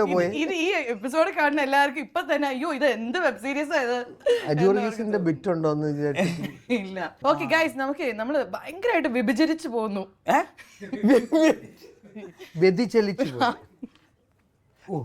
ആണല്ലോ പോയി. ഇത് ഈ എപ്പിസോഡ് കാണുന്ന എല്ലാവർക്കും ഇപ്പൊ തന്നെ അയ്യോ ഇത് എന്ത് വെബ് സീരീസ് ഇത്? അജോർഗീസിന്റെ ബിറ്റ് ഉണ്ടോ എന്ന് വിചാരിച്ചിട്ട്. ഇല്ല. ഓക്കെ ഗൈസ് നമുക്ക് നമ്മൾ ഭയങ്കരമായിട്ട് വിഭജിച്ചു പോകുന്നു ഏ? വ്യതിചലിച്ചു പോയി. ഓ.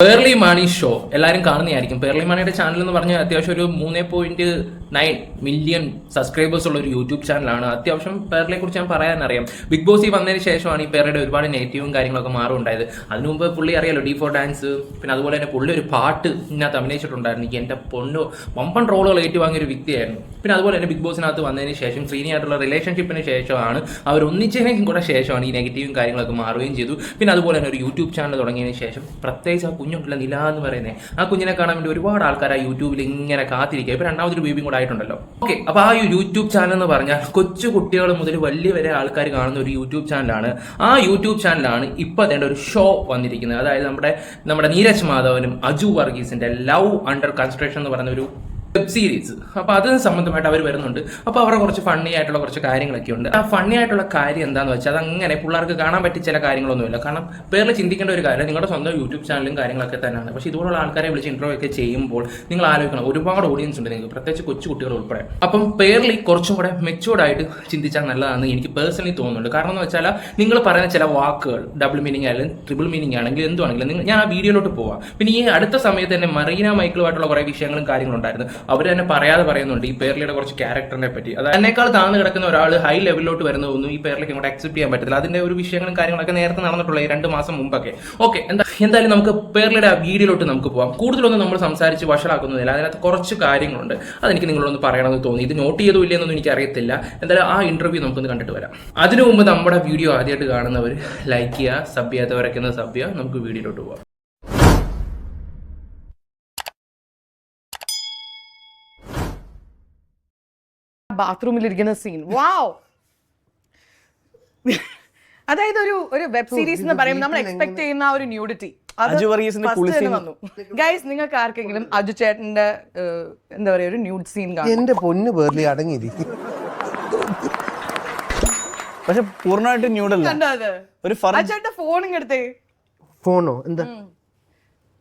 പേർലി മാണി ഷോ എല്ലാവരും കാണുന്നതായിരിക്കും. പേർലി മാണിയുടെ ചാനൽ എന്ന് പറഞ്ഞാൽ അത്യാവശ്യം ഒരു മൂന്ന് പോയിന്റ് നയൻ മില്യൺ സബ്സ്ക്രൈബേഴ്സ് ഉള്ള ഒരു യൂട്യൂബ് ചാനലാണ് അത്യാവശ്യം പേർലിയെ കുറിച്ച് ഞാൻ പറയാൻ അറിയാം. ബിഗ് ബോസ് വന്നതിന് ശേഷമാണ് ഈ പേരുടെ ഒരുപാട് നെഗറ്റീവും കാര്യങ്ങളൊക്കെ മാറുണ്ടായത്. അതിനു മുമ്പ് പുള്ളി അറിയാലോ ഡി ഫോർ ഡാൻസ് പിന്നെ അതുപോലെ തന്നെ പുള്ളി ഒരു പാട്ട് ഇതിനകത്ത് അഭിനയിച്ചിട്ടുണ്ടായിരുന്നു. എനിക്ക് എന്റെ പൊണ്ണു വമ്പൻ റോളുകൾ ഏറ്റുവാങ്ങിയ ഒരു വ്യക്തിയായിരുന്നു. പിന്നെ അതുപോലെ തന്നെ ബിഗ് ബോസിനകത്ത് വന്നതിന് ശേഷം ശ്രീനിയായിട്ടുള്ള റിലേഷൻഷിപ്പിന് ശേഷമാണ് അവർ ഒന്നിച്ചതിനും കൂടെ ശേഷമാണ് ഈ നെഗറ്റീവും കാര്യങ്ങളൊക്കെ മാറുകയും ചെയ്തു. പിന്നെ അതുപോലെ തന്നെ ഒരു യൂട്യൂബ് ചാനൽ തുടങ്ങിയതിന് ശേഷം പ്രത്യേകിച്ച് ആ കുഞ്ഞുണ്ടല്ലോ നില എന്ന് പറയുന്നത് ആ കുഞ്ഞിനെ കാണാൻ വേണ്ടി ഒരുപാട് ആൾക്കാർ ആ യൂട്യൂബിൽ ഇങ്ങനെ കാത്തിരിക്കുക. ഇപ്പൊ രണ്ടാമതൊരു ബേബിയും കൂടെ ആയിട്ടുണ്ടല്ലോ ഓക്കെ അപ്പൊ ആ ഒരു യൂട്യൂബ് ചാനൽ എന്ന് പറഞ്ഞാൽ കൊച്ചു കുട്ടികൾ മുതൽ വലിയ വരെ ആൾക്കാർ കാണുന്ന ഒരു യൂട്യൂബ് ചാനലാണ് ആ യൂട്യൂബ് ചാനലാണ് ഇപ്പൊ അതേണ്ട ഒരു ഷോ വന്നിരിക്കുന്നത്. അതായത് നമ്മുടെ നമ്മുടെ നീരജ് മാധവനും അജു വർഗീസിന്റെ ലവ് അണ്ടർ കൺസ്ട്രക്ഷൻ എന്ന് പറയുന്ന ഒരു വെബ് സീരീസ് അപ്പൊ അത് സംബന്ധമായിട്ട് അവർ വരുന്നുണ്ട്. അപ്പൊ അവരുടെ കുറച്ച് ഫണ്ണി ആയിട്ടുള്ള കുറച്ച് കാര്യങ്ങളൊക്കെ ഉണ്ട്. ആ ഫണ്ണി ആയിട്ടുള്ള കാര്യം എന്താന്ന് വെച്ചാൽ അത് അങ്ങനെ പിള്ളേർക്ക് കാണാൻ പറ്റിയ ചില കാര്യങ്ങളൊന്നുമില്ല. കാരണം പേരിൽ ചിന്തിക്കേണ്ട ഒരു കാര്യം നിങ്ങളുടെ സ്വന്തം യൂട്യൂബ് ചാനലും കാര്യങ്ങളൊക്കെ തന്നെയാണ്. പക്ഷേ ഇതുപോലുള്ള ആൾക്കാരെ വിളിച്ച് ഇൻട്രോ ഒക്കെ ചെയ്യുമ്പോൾ നിങ്ങൾ ആലോചിക്കണം. ഒരുപാട് ഓഡിയൻസ് ഉണ്ട് നിങ്ങൾക്ക്. പ്രത്യേകിച്ച് കൊച്ചു കുട്ടികൾ ഉൾപ്പെടെ. അപ്പം പേരിൽ കുറച്ചും കൂടെ മെച്ചുവേർഡ് ആയിട്ട് ചിന്തിച്ചാൽ നല്ലതാണ് എനിക്ക് പേഴ്സണലി തോന്നുന്നുണ്ട്. കാരണം എന്ന് വെച്ചാൽ നിങ്ങൾ പറയുന്ന ചില വാക്കുകൾ ഡബിൾ മീനിങ് ആയാലും ട്രിപ്പിൾ മീനിങ് ആണെങ്കിൽ എന്തുവാണെങ്കിലും ഞാൻ ആ വീഡിയോയിലോട്ട് പോവാം. പിന്നെ ഈ അടുത്ത സമയത്ത് തന്നെ മറീന മൈക്കിളുമായിട്ടുള്ള കുറേ വിഷയങ്ങളും കാര്യങ്ങളും ഉണ്ടായിരുന്നു. അവർ തന്നെ പറയാതെ പറയുന്നുണ്ട് ഈ പേർലിയുടെ കുറച്ച് ക്യാരക്ടറിനെ പറ്റി. അത് എന്നേക്കാൾ താഴ്ന്നു കിടക്കുന്ന ഒരാൾ ഹൈ ലെവലിലോട്ട് വരുന്നതൊന്നും ഈ പേരിലേക്ക് ഇങ്ങോട്ട് അക്സെപ്റ്റ് ചെയ്യാൻ പറ്റില്ല അതിന്റെ ഒരു വിഷയങ്ങളും കാര്യങ്ങളൊക്കെ നേരത്തെ നടന്നിട്ടുള്ള ഈ രണ്ട് മാസം മുമ്പൊക്കെ. ഓക്കെ എന്താ എന്തായാലും നമുക്ക് പേർലിയുടെ ആ വീഡിയോയിലോട്ട് നമുക്ക് പോവാം. കൂടുതലൊന്നും നമ്മൾ സംസാരിച്ച് വഷളാക്കുന്നില്ല അതിനകത്ത് കുറച്ച് കാര്യങ്ങളുണ്ട്. അതെനിക്ക് നിങ്ങളൊന്ന് പറയണമെന്ന് തോന്നി. ഇത് നോട്ട് ചെയ്തോ ഇല്ലെന്നൊന്നും എനിക്ക് അറിയത്തില്ല എന്തായാലും ആ ഇന്റർവ്യൂ നമുക്കൊന്ന് കണ്ടിട്ട് വരാം. അതിനു മുമ്പ് നമ്മുടെ വീഡിയോ ആദ്യമായിട്ട് കാണുന്നവർ ലൈക്ക് ചെയ്യുക സബ് ചെയ്യാത്തവരൊക്കെ സബ് ചെയ്യുക. നമുക്ക് വീഡിയോയിലോട്ട് പോവാം. ബാത്റൂമിൽ ഇരിക്കുന്ന സീൻ. വാവ്. അതായത് ഒരു ഒരു വെബ് സീരീസ് എന്ന് പറയുമ്പോൾ നമ്മൾ എക്സ്പെക്ട് ചെയ്യുന്ന ആ ഒരു ന്യൂഡിറ്റി വന്നു. ഗൈസ് നിങ്ങൾക്ക് ആർക്കെങ്കിലും അജു ചേട്ടന്റെ എന്താ പറയാ ഒരു ന്യൂഡ് സീൻ എന്റെ പൊന്ന് പേർലി അടങ്ങിയിരിക്കും പക്ഷെ പൂർണമായിട്ട് ന്യൂഡല്ല ഒരു ഫോൺ ഇങ്ങെടുത്തേ ഫോണോ എന്താ?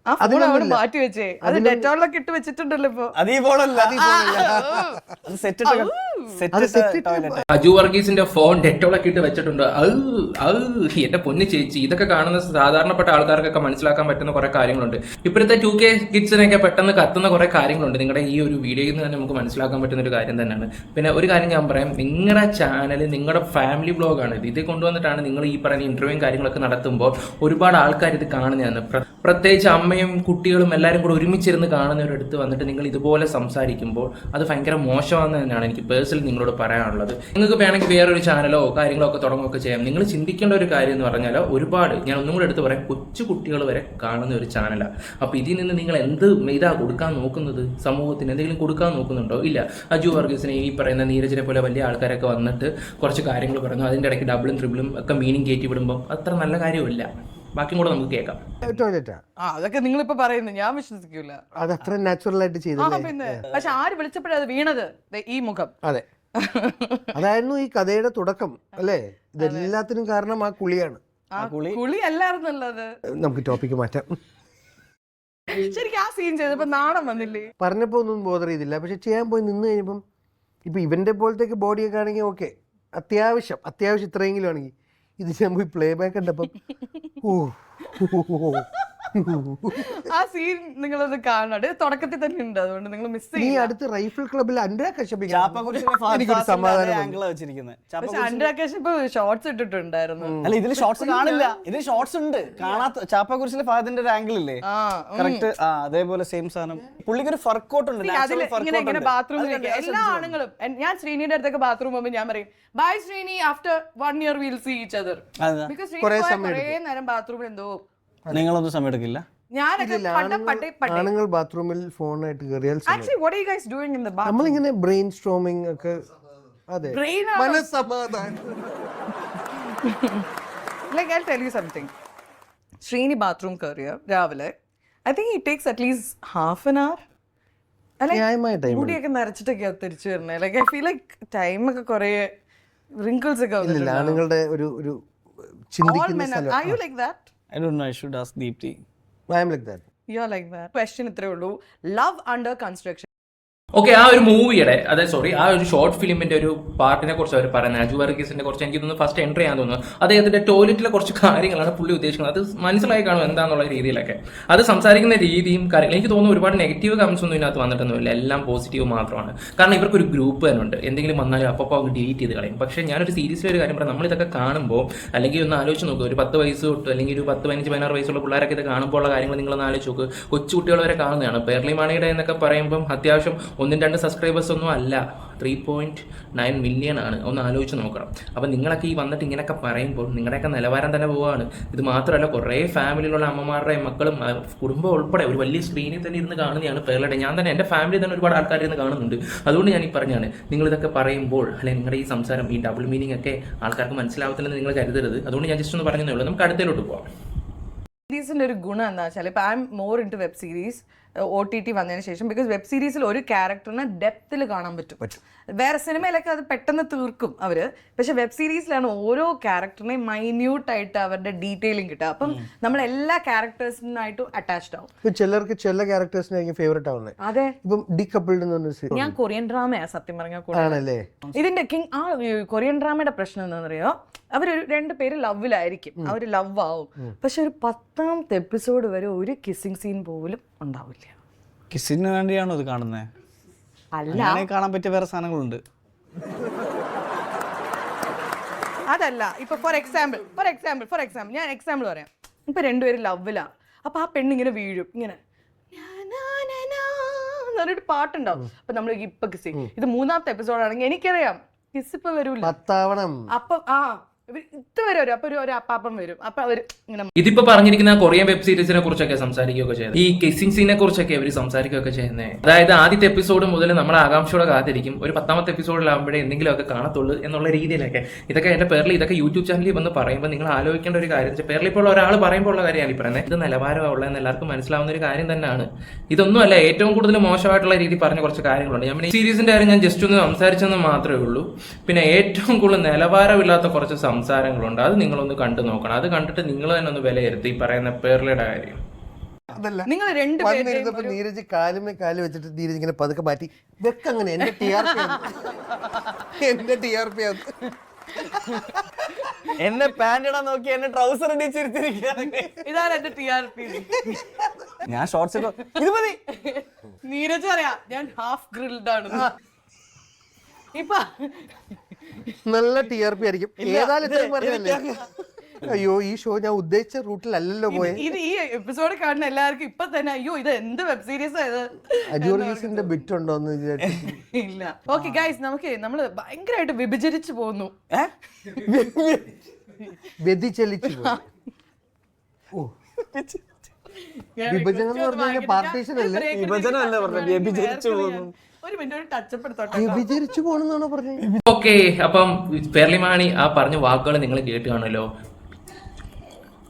ആ ഫോൺ അവിടെ മാറ്റി വെച്ചേ. അത് ഡെറ്റോളിലൊക്കെ ഇട്ട് വെച്ചിട്ടുണ്ടല്ലോ ഇപ്പൊ. ഈ അത് സെറ്റ് അജു വർഗീസിന്റെ ഫോൺ ഡെറ്റോളൊക്കെ ഇട്ട് വെച്ചിട്ടുണ്ട്. അത് അത് എന്റെ പൊന്ന് ചേച്ചി ഇതൊക്കെ കാണുന്ന സാധാരണപ്പെട്ട ആൾക്കാർക്കൊക്കെ മനസ്സിലാക്കാൻ പറ്റുന്ന കുറെ കാര്യങ്ങളുണ്ട്. ഇപ്പോഴത്തെ ടു കെ കിഡ്സിനൊക്കെ പെട്ടെന്ന് കത്തുന്ന കുറെ കാര്യങ്ങളുണ്ട്. നിങ്ങളുടെ ഈ ഒരു വീഡിയോയിൽ നിന്ന് തന്നെ നമുക്ക് മനസ്സിലാക്കാൻ പറ്റുന്ന ഒരു കാര്യം തന്നെയാണ്. പിന്നെ ഒരു കാര്യം ഞാൻ പറയാം. നിങ്ങളുടെ ചാനൽ നിങ്ങളുടെ ഫാമിലി ബ്ലോഗാണ് ഇത്. ഇത് കൊണ്ടുവന്നിട്ടാണ് നിങ്ങൾ ഈ പറയുന്ന ഇന്റർവ്യൂ കാര്യങ്ങളൊക്കെ നടത്തുമ്പോൾ ഒരുപാട് ആൾക്കാർ ഇത് കാണുന്നതാണ് പ്രത്യേകിച്ച് അമ്മയും കുട്ടികളും എല്ലാവരും കൂടെ ഒരുമിച്ചിരുന്ന് കാണുന്നവരടുത്ത് വന്നിട്ട് നിങ്ങൾ ഇതുപോലെ സംസാരിക്കുമ്പോൾ അത് ഭയങ്കര മോശമാണെന്ന് തന്നെയാണ് എനിക്ക് പേഴ്സണലി നിങ്ങളോട് പറയാനുള്ളത്. നിങ്ങൾക്ക് വേണമെങ്കിൽ വേറൊരു ചാനലോ കാര്യങ്ങളോ ഒക്കെ തുടങ്ങുകയൊക്കെ ചെയ്യാം. നിങ്ങൾ ചിന്തിക്കേണ്ട ഒരു കാര്യം എന്ന് പറഞ്ഞാൽ ഒരുപാട് ഞാൻ ഒന്നും കൂടെ എടുത്ത് പറയാം കൊച്ചു കുട്ടികൾ വരെ കാണുന്ന ഒരു ചാനലാണ് അപ്പോൾ ഇതിൽ നിന്ന് നിങ്ങൾ എന്ത് ഇതാ കൊടുക്കാൻ നോക്കുന്നത്? സമൂഹത്തിന് എന്തെങ്കിലും കൊടുക്കാൻ നോക്കുന്നുണ്ടോ? ഇല്ല. അജു വർഗീസിനെ ഈ പറയുന്ന നീരജിനെ പോലെ വലിയ ആൾക്കാരൊക്കെ വന്നിട്ട് കുറച്ച് കാര്യങ്ങൾ പറഞ്ഞു. അതിന്റെ ഇടയ്ക്ക് ഡബിളും ട്രിബിളും ഒക്കെ മീനിങ് കയറ്റി വിടുമ്പോൾ അത്ര നല്ല കാര്യമില്ല ബാക്കിയും കൂടെ നമുക്ക് കേൾക്കാം. ടോയ്ലറ്റാ ആ അതൊക്കെ നിങ്ങൾ ഇപ്പൊ പറയുന്നു. ഞാൻ വിശ്വസിക്കൂല. അത് അത്ര നാച്ചുറൽ ആയിട്ട് ആ പിന്നെ. പക്ഷെ ആര് വിളിച്ചപ്പോഴാ അത് വീണത്? ദേ ഈ മുഖം. അതെ. അതായിരുന്നു ഈ കഥയുടെ തുടക്കം അല്ലേ? ഇതെല്ലാത്തിനും കാരണം ആ കുളിയാണ്. ആ കുളി? നമുക്ക് ടോപ്പിക്ക് മാറ്റാം. ശരിക്കും ആ സീൻ ചെയ്തപ്പോ നാണം വന്നില്ലേ? പറഞ്ഞപ്പോൾ ഒന്നും ബോധർ ചെയ്തില്ല. പക്ഷെ ചെയ്യാൻ പോയി നിന്ന് കഴിഞ്ഞപ്പം ഇപ്പം ഇവന്റെ പോലത്തേക്ക് ബോഡിയൊക്കെ ആണെങ്കിൽ ഓക്കെ അത്യാവശ്യം അത്യാവശ്യം ഇത്രയെങ്കിലും ആണെങ്കിൽ. ഇത് ഞാൻ പോയി പ്ലേ ബാക്ക് ഉണ്ടപ്പം ഓ ആ സീൻ നിങ്ങളത് കാണണം. തുടക്കത്തിൽ തന്നെ ഉണ്ട്. അതുകൊണ്ട് നിങ്ങൾ മിസ് നീ ചെയ്യും അടുത്ത് റൈഫിൾ ക്ലബിൽ അൻഡ്രാ ചാപ്പക്കുറിച്ചിന്റെ എനിക്കൊരു സമാധാനം പക്ഷെ അൻഡ്രാക്കേഷ് കശ്യപ് ഷോർട്സ് ഇട്ടിട്ടുണ്ടായിരുന്നു. അല്ല ഇതിൽ ഷോർട്സ് കാണില്ല ഇതിൽ ഷോർട്സ് ഉണ്ട്. കാണാത്ത ചാപ്പാക്കുരിശിലെ ഫാദിന്റെ ഒരു ആംഗിൾ ഇല്ലേ? ആ കറക്റ്റ് ആ അതേപോലെ സെയിം സാധനം. പുള്ളിക്ക് ഒരു ഫർക്കൗട്ട് ഉണ്ട്. അതിൽ natural ഇങ്ങനെ ഇങ്ങനെ workout ഉണ്ട്. ബാത്റൂമിലേക്ക് എല്ലാ ആണുങ്ങളും. എൻ- ഞാൻ ശ്രീനിയുടെ അടുത്തൊക്കെ ബാത്റൂം പോകുമ്പോൾ ഞാൻ പറയും bye Sreeni. After one year will see each other അതാ. ബിക്കോസ് ശ്രീനി പോയാൽ കുറേ നേരം ബാത്റൂമിൽ എന്തോ നിങ്ങളൊന്നും സമയം എടുക്കില്ല ഞാനൊക്കെ പണ്ട പട്ടേ പട്ടേ ആണുങ്ങൾ ബാത്റൂമിൽ ഫോണായിട്ട് കയറിയാൽ. Actually what you guys doing in the bath നമ്മളിങ്ങനെ ബ്രെയിൻ സ്ട്രോമിംഗ് ഒക്കെ. അതെ. മനസ്സമാധാനം like I tell you something Sreeni bathroom കയറിയ രാവിലെ I think it takes at least half an hour ന്യായമായ മുടിയൊക്കെ നരച്ചിട്ടൊക്കെ തിരിച്ചു വരുന്നത് like I feel like time ഒക്കെ കുറേ റിങ്കിൾസ് ഒക്കെ ആണുങ്ങളുടെ ഒരു ഒരു ചിന്തിക്കുന്ന. സ്ഥലം. you like that? I Dr know I should ask Deepti I'm like that You're like that. Question ഇത്രേ ഉള്ളൂ. ലവ് അണ്ടർ കൺസ്ട്രക്ഷൻ ഓക്കെ ആ ഒരു മൂവിയുടെ അതെ സോറി ആ ഒരു ഷോർട്ട് ഫിലിമിന്റെ ഒരു പാർട്ടിനെ കുറിച്ച് അവർ പറയുന്നത് അജു വർഗീസിന്റെ കുറച്ച് എനിക്ക് തോന്നുന്നു ഫസ്റ്റ് എൻട്രി ചെയ്യാൻ തോന്നുന്നു. അദ്ദേഹത്തിന്റെ ടോയ്ലറ്റിലെ കുറച്ച് കാര്യങ്ങളാണ് പുള്ളി ഉദ്ദേശിക്കുന്നത്. അത് മനസ്സിലായി കാണും എന്താണെന്നുള്ള രീതിയിലൊക്കെ. അത് സംസാരിക്കുന്ന രീതിയും കാര്യങ്ങളും എനിക്ക് തോന്നുന്നു ഒരുപാട് നെഗറ്റീവ് കമൻസ് ഒന്നും ഇതിനകത്ത് വന്നിട്ടൊന്നുമില്ല. എല്ലാം പോസിറ്റീവ് മാത്രമാണ്. കാരണം ഇവർക്ക് ഒരു ഗ്രൂപ്പ് തന്നെ ഉണ്ട്. എന്തെങ്കിലും വന്നാലും അപ്പോൾ അങ്ങ് ഡിലീറ്റ് ചെയ്ത് കളയും. പക്ഷേ ഞാനൊരു സീരിയസ്ലി ഒരു കാര്യം പറയാം. നമ്മളിതൊക്കെ കാണുമ്പോൾ അല്ലെങ്കിൽ ഒന്ന് ആലോചിച്ച് നോക്കുക ഒരു പത്ത് വയസ്സ് തൊട്ട് അല്ലെങ്കിൽ ഒരു പത്ത് പതിനഞ്ച് പതിനാറ് വയസ്സുള്ള പിള്ളേരൊക്കെ ഇത് കാണുമ്പോൾ ഉള്ള കാര്യങ്ങൾ നിങ്ങളൊന്ന് ആലോചിച്ച് നോക്ക്. കൊച്ചുകുട്ടികൾ വരെ കാണുന്നതാണ്. പേർലി മാണിയുടെ എന്നൊക്കെ പറയുമ്പം അത്യാവശ്യം ഒന്നും രണ്ട് സബ്സ്ക്രൈബേഴ്സ് ഒന്നും അല്ല. ത്രീ പോയിന്റ് നയൻ മില്യൺ ആണ്. ഒന്ന് ആലോചിച്ച് നോക്കണം. അപ്പം നിങ്ങളൊക്കെ ഈ വന്നിട്ട് ഇങ്ങനെയൊക്കെ പറയുമ്പോൾ നിങ്ങളുടെയൊക്കെ നിലവാരം തന്നെ പോവുകയാണ് ഇത് മാത്രമല്ല കുറേ ഫാമിലിയിലുള്ള അമ്മമാരുടെയും മക്കളും കുടുംബം ഉൾപ്പെടെ ഒരു വലിയ സ്ക്രീനിൽ തന്നെ ഇരുന്ന് കാണുന്നതാണ് പേരുടെ ഞാൻ തന്നെ എന്റെ ഫാമിലി തന്നെ ഒരുപാട് ആൾക്കാർ ഇരുന്ന് കാണുന്നുണ്ട്. അതുകൊണ്ട് ഞാൻ ഈ പറഞ്ഞാണ് നിങ്ങൾ ഇതൊക്കെ പറയുമ്പോൾ അല്ലെങ്കിൽ നിങ്ങളുടെ ഈ സംസാരം ഈ ഡബിൾ മീനിങ് ഒക്കെ ആൾക്കാർക്ക് മനസ്സിലാവത്തില്ലെന്ന് നിങ്ങൾ കരുതരുത്. അതുകൊണ്ട് ഞാൻ ജസ്റ്റ് ഒന്ന് പറഞ്ഞതേ ഉള്ളൂ. നമുക്ക് അടുത്തേലോട്ട് പോവാം. സീരീസിന്റെ ഒരു ഗുണം എന്താ വെച്ചാൽ ഇപ്പം I'm more into web series O T T വന്നതിന് ശേഷം ബിക്കോസ് വെബ് സീരീസിൽ ഒരു ക്യാരക്ടറിനെ ഡെപ്തിൽ കാണാൻ പറ്റും. വേറെ സിനിമയിലൊക്കെ അത് പെട്ടെന്ന് തീർക്കും അവർ പക്ഷെ വെബ് സീരീസിലാണ് ഓരോ ക്യാരക്ടറിനെയും മൈന്യൂട്ടായിട്ട് അവരുടെ ഡീറ്റെയിലിംഗ് കിട്ടുക. അപ്പം നമ്മൾ എല്ലാ ക്യാരക്ടേഴ്സിനായിട്ടും അറ്റാച്ച്ഡ് ആവും. ചിലർക്ക് ചില ക്യാരക്ടേഴ്സിനായിരിക്കും ഫേവറേറ്റ് ആവുന്നത് അതെ. ഇപ്പം ഡി കപ്പിൾഡ് ഞാൻ കൊറിയൻ ഡ്രാമയാണ് സത്യം പറഞ്ഞ ആണല്ലേ? ഇതിന്റെ കിങ് ആ കൊറിയൻ ഡ്രാമയുടെ പ്രശ്നം എന്താണെന്നറിയോ? അവരൊരു രണ്ട് പേര് ലവിലായിരിക്കും അവർ ലവ് ആവും. പക്ഷെ ഒരു പത്താമത്തെ എപ്പിസോഡ് വരെ ഒരു കിസ്സിങ് സീൻ പോലും ഉണ്ടാവില്ല. കിസിന് വേണ്ടിയാണോ ഇത് കാണുന്നത് അല്ല. കാണാൻ പറ്റിയ വേറെ സാധനങ്ങളുണ്ട്. അതല്ല ഇപ്പൊ for example for example for example ഞാൻ എക്സാമ്പിൾ പറയാം. ഇപ്പൊ രണ്ടുപേരും ലവിലാണ് അപ്പൊ ആ പെണ്ണിങ്ങനെ വീഴും ഇങ്ങനെ. എന്ന് പറഞ്ഞിട്ട് പാട്ടുണ്ടാവും. അപ്പൊ നമ്മൾ ഇപ്പൊ കിസ് ഇത് മൂന്നാമത്തെ എപ്പിസോഡ് ആണെങ്കിൽ എനിക്കറിയാം കിസ് ഇപ്പൊ വരൂല. പത്താവണം. അപ്പൊ ആ ഒരു വരും. ഇതിപ്പോ പറഞ്ഞിരിക്കുന്ന കൊറിയൻ വെബ് സീരീസിനെ കുറിച്ചൊക്കെ സംസാരിക്കുകയൊക്കെ ചെയ്യുന്നത്. ഈ കിസിംഗ് സീനെ കുറിച്ചൊക്കെ അവർ സംസാരിക്കുകയൊക്കെ ചെയ്യുന്നത്. അതായത് ആദ്യത്തെ എപ്പിസോഡ് മുതൽ നമ്മൾ ആകാംക്ഷയോടെ കാത്തിരിക്കും. ഒരു പത്താമത്തെ എപ്പിസോഡിലാകുമ്പോഴേ എന്തെങ്കിലുമൊക്കെ കാണത്തുള്ളൂ എന്നുള്ള രീതിയിലൊക്കെ. ഇതൊക്കെ എന്റെ പേരിൽ ഇതൊക്കെ യൂട്യൂബ് ചാനലിൽ വന്ന് പറയുമ്പോൾ നിങ്ങൾ ആലോചിക്കേണ്ട ഒരു കാര്യം വെച്ചാൽ പേരിൽ ഇപ്പോൾ ഒരാൾ പറയുമ്പോൾ ഉള്ള കാര്യമാണ് ഈ പറയുന്നത്. ഇത് നിലവാരമുള്ളതെന്ന് എല്ലാവർക്കും മനസ്സിലാവുന്ന ഒരു കാര്യം തന്നെയാണ്. ഇതൊന്നുമല്ല ഏറ്റവും കൂടുതൽ മോശമായിട്ടുള്ള രീതി പറഞ്ഞ കുറച്ച് കാര്യങ്ങളുണ്ട്. ഞാൻ സീരീസിന്റെ കാര്യം ഞാൻ ജസ്റ്റ് ഒന്ന് സംസാരിച്ചെന്ന് മാത്രമേ ഉള്ളൂ. പിന്നെ ഏറ്റവും കൂടുതൽ നിലവാരമില്ലാത്ത കുറച്ച് സംസാരങ്ങളുണ്ട്. അത് നിങ്ങളൊന്ന് കണ്ടു നോക്കണം. അത് കണ്ടിട്ട് നിങ്ങൾ തന്നെ ഒന്ന് വിലയിരുത്തി ഈ പറയുന്ന പേർലയുടെ കാര്യം. അതല്ല. നിങ്ങൾ വന്നിരുന്നപ്പോ നീരജ് കാലുമേ കാൽ വെച്ചിട്ട് നീരജ് ഇങ്ങനെ പതുക്കെ മാറ്റി. വെക്കങ്ങനെ എന്റെ ടി ആർ പി എന്റെ ടി ആർ പി എന്നെ പാന്റ് ഇടാൻ നോക്കി എന്നെ ട്രൗസർ ഇതാണ് എന്റെ ടി ആർ പി ഞാൻ ഷോർട്സ് ഇത് മതി. നീരജ് അറിയാം ഞാൻ ഹാഫ് ഗ്രിൽഡ് ആണ്. ഇപ്പൊ നല്ല ടി ആർ പി ആയിരിക്കും. ഏതായാലും ഇത്രയും പറഞ്ഞല്ലേ? അയ്യോ ഈ ഷോ ഞാൻ ഉദ്ദേശിച്ച റൂട്ടിലല്ലല്ലോ പോയെ. ഇത് ഈ എപ്പിസോഡ് കാണുന്ന എല്ലാവർക്കും ഇപ്പൊ തന്നെ അയ്യോ ഇത് എന്ത് വെബ് സീരീസ് ആയത് അജൂർഗീസിന്റെ ബിറ്റ് ഉണ്ടോന്ന് വിചാരിച്ചു. ഇല്ല. ഓക്കെ ഗൈസ് നമുക്ക് നമ്മൾ ഭയങ്കരമായിട്ട് വിഭജിച്ചു പോകുന്നു. വ്യതിചലിച്ചു ഓ. വിഭജനം എന്ന് പറഞ്ഞാൽ പാർട്ടീഷൻ അല്ലേ? വിഭജനം അല്ലേ പറഞ്ഞു വ്യഭിചരിച്ചു പോകുന്നു. ഒരു മിനിറ്റ് ഒരു ടച്ചപ്പ് എടുത്തോട്ടെ വ്യഭിചരിച്ചു പോണെന്നാണോ പറഞ്ഞത് ഓക്കെ അപ്പം പേർലിമാണി ആ പറഞ്ഞ വാക്കുകൾ നിങ്ങൾ കേട്ട് കാണുമല്ലോ.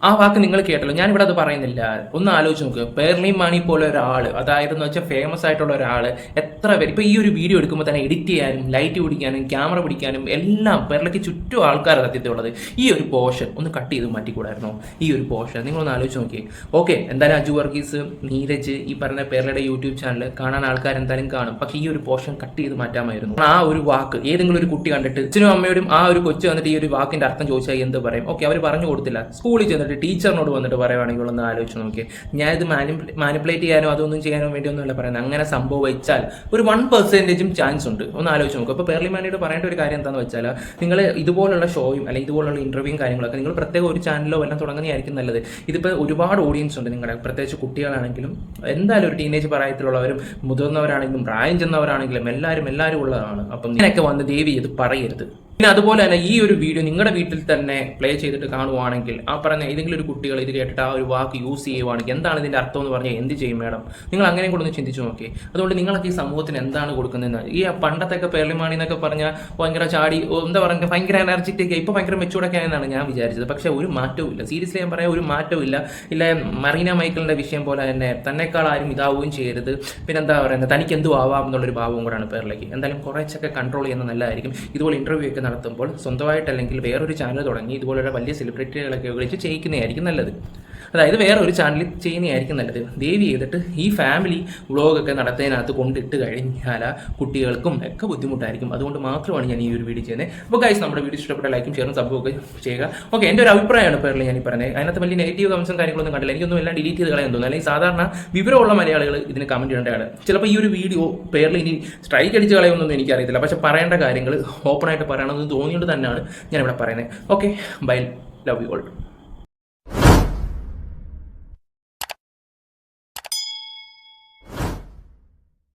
ആ വാക്ക് നിങ്ങൾ കേട്ടല്ലോ. ഞാൻ ഇവിടെ അത് പറയുന്നില്ല. ഒന്ന് ആലോചിച്ച് നോക്ക്. പേർലി മാണി പോലെ ഒരാൾ അതായത് എന്ന് വെച്ചാൽ ഫേമസ് ആയിട്ടുള്ള ഒരാൾ എത്ര പേര്. ഇപ്പോൾ ഈ ഒരു വീഡിയോ എടുക്കുമ്പോൾ തന്നെ എഡിറ്റ് ചെയ്യാനും ലൈറ്റ് പിടിക്കാനും ക്യാമറ പിടിക്കാനും എല്ലാം പേർലയ്ക്ക് ചുറ്റും ആൾക്കാർ സത്യത്തിലുള്ളത്. ഈ ഒരു പോർഷൻ ഒന്ന് കട്ട് ചെയ്ത് മാറ്റിക്കൂടായിരുന്നോ? ഈ ഒരു പോർഷൻ നിങ്ങളൊന്ന് ആലോചിച്ച് നോക്കിയേ. ഓക്കെ എന്തായാലും അജു വർഗീസ് നീരജ് ഈ പറഞ്ഞ പേർലയുടെ യൂട്യൂബ് ചാനൽ കാണാൻ ആൾക്കാർ എന്തായാലും കാണും. പക്ഷേ ഈ ഒരു പോർഷൻ കട്ട് ചെയ്ത് മാറ്റാമായിരുന്നു. ആ ഒരു വാക്ക് ഏതെങ്കിലും ഒരു കുട്ടി കണ്ടിട്ട് അച്ഛനും അമ്മയോടും ആ ഒരു കൊച്ചു വന്നിട്ട് ഈ ഒരു വാക്കിന്റെ അർത്ഥം ചോദിച്ചാൽ എന്ത് പറയും? ഓക്കെ അവർ പറഞ്ഞു കൊടുത്തില്ല. സ്കൂളിൽ ചെന്നിട്ട് ടീച്ചറിനോട് വന്നിട്ട് പറയുവാണെങ്കിൽ ഒന്ന് ആലോചിച്ച് നോക്കി ഞാൻ ഇത് മാനിപ്പുലേറ്റ് ചെയ്യാനോ അതൊന്നും ചെയ്യാനോ വേണ്ടി ഒന്നുമല്ല പറയുന്നത്. അങ്ങനെ സംഭവിച്ചാൽ ഒരു വൺ പെർസെന്റേജും ചാൻസ് ഉണ്ട്. ഒന്ന് ആലോചിച്ച് നോക്കുക അപ്പോൾ പേർലി മാനിയോട് പറയേണ്ട ഒരു കാര്യം എന്താണെന്ന് വെച്ചാൽ നിങ്ങൾ ഇതുപോലുള്ള ഷോയും അല്ലെങ്കിൽ ഇതുപോലുള്ള ഇന്റർവ്യൂയും കാര്യങ്ങളൊക്കെ നിങ്ങൾ പ്രത്യേക ഒരു ചാനലോ എല്ലാം തുടങ്ങുന്നതായിരിക്കും നല്ലത്. ഇതിപ്പോൾ ഒരുപാട് ഓഡിയൻസ് ഉണ്ട് നിങ്ങളുടെ പ്രത്യേകിച്ച് കുട്ടികളാണെങ്കിലും എന്തായാലും ഒരു ടീനേജ് പ്രായത്തിലുള്ളവരും മുതിർന്നവരാണെങ്കിലും പ്രായം ചെന്നവരാണെങ്കിലും എല്ലാവരും എല്ലാവരും ഉള്ളതാണ്. അപ്പം ഇങ്ങനെയൊക്കെ വന്ന് ദേവി ഇത് പറയരുത്. പിന്നെ അതുപോലെ തന്നെ ഈ ഒരു വീഡിയോ നിങ്ങളുടെ വീട്ടിൽ തന്നെ പ്ലേ ചെയ്തിട്ട് കാണുവാണെങ്കിൽ ആ പറഞ്ഞ ഏതെങ്കിലും ഒരു കുട്ടികൾ ഇത് കേട്ടിട്ട് ആ ഒരു വാക്ക് യൂസ് ചെയ്യുവാണെങ്കിൽ എന്താണ് ഇതിന്റെ അർത്ഥം എന്ന് പറഞ്ഞാൽ എന്ത് ചെയ്യും മേഡം നിങ്ങൾ അങ്ങനെ കൂടെ ഒന്ന് ചിന്തിച്ചു നോക്കി അതുകൊണ്ട് നിങ്ങളൊക്കെ ഈ സമൂഹത്തിന് എന്താണ് കൊടുക്കുന്നത് ഈ പണ്ടത്തൊക്കെ പേർളിമാണി എന്നൊക്കെ പറഞ്ഞാൽ ഭയങ്കര ചാടി എന്താ പറയുക ഭയങ്കര എനർജറ്റിക് ഇപ്പൊ ഭയങ്കര മെച്ചൂടൊക്കെ ആയെന്നാണ് ഞാൻ വിചാരിച്ചത്. പക്ഷെ ഒരു മാറ്റവും ഇല്ല. സീരിയസ്ലി ഞാൻ പറയാം ഒരു മാറ്റവും ഇല്ല. ഇല്ല മറീന മൈക്കിളിന്റെ വിഷയം പോലെ തന്നെ തന്നെക്കാൾ ആരും ഇതാവുകയും ചെയ്യരുത്. പിന്നെ എന്താ പറയുന്നത് തനിക്ക് എന്തു ആവാം എന്നുള്ളൊരു ഭാവവും കൂടെയാണ് പേരിലേക്ക് എന്തായാലും കുറച്ചൊക്കെ കൺട്രോൾ ചെയ്യുന്നത് നല്ലതായിരിക്കും. ഇതുപോലെ ഇന്റർവ്യൂ ഒക്കെ നടത്തുമ്പോൾ സ്വന്തമായിട്ടല്ലെങ്കിൽ വേറൊരു ചാനൽ തുടങ്ങി ഇതുപോലുള്ള വലിയ സെലിബ്രിറ്റികളൊക്കെ വിളിച്ച് ചെയ്യിക്കുന്നതായിരിക്കും നല്ലത്. അതായത് വേറെ ഒരു ചാനലിൽ ചെയ്യുന്നതായിരിക്കും നല്ലത്. ദേവി ചെയ്തിട്ട് ഈ ഫാമിലി വ്ളോഗൊക്കെ നടത്തുന്നതിനകത്ത് കൊണ്ടിട്ട് കഴിഞ്ഞാൽ കുട്ടികൾക്കും ഒക്കെ ബുദ്ധിമുട്ടായിരിക്കും. അതുകൊണ്ട് മാത്രമാണ് ഞാൻ ഈ ഒരു വീഡിയോ ചെയ്യുന്നത്. അപ്പോൾ ഗൈസ് നമ്മുടെ വീഡിയോ ഇഷ്ടപ്പെട്ട ലൈക്കും ഷെയറും സബ്ബും ഒക്കെ ചെയ്യുക. ഓക്കെ എന്റെ ഒരു അഭിപ്രായമാണ് പേരിൽ ഞാൻ ഈ പറഞ്ഞത്. അതിനകത്ത് വലിയ നെഗറ്റീവ് കമൻസും കാര്യങ്ങളൊന്നും കണ്ടില്ല. എനിക്കൊന്നും എല്ലാം ഡിലീറ്റ് ചെയ്ത് കളയാൻ തോന്നുന്നു അല്ലെങ്കിൽ സാധാരണ വിവരമുള്ള മലയാളികൾ ഇതിന് കമന്റ് ചെയ്യേണ്ടതാണ് ചിലപ്പോൾ ഈ ഒരു വീഡിയോ പേരിൽ ഇനി സ്ട്രൈക്ക് അടിച്ച് കളയുമെന്നൊന്നും എനിക്കറിയത്തില്ല. പക്ഷേ പറയേണ്ട കാര്യങ്ങൾ ഓപ്പണായിട്ട് പറയണമെന്ന് തോന്നിയത് തന്നെയാണ് ഞാനിവിടെ പറയുന്നത് okay bye love you all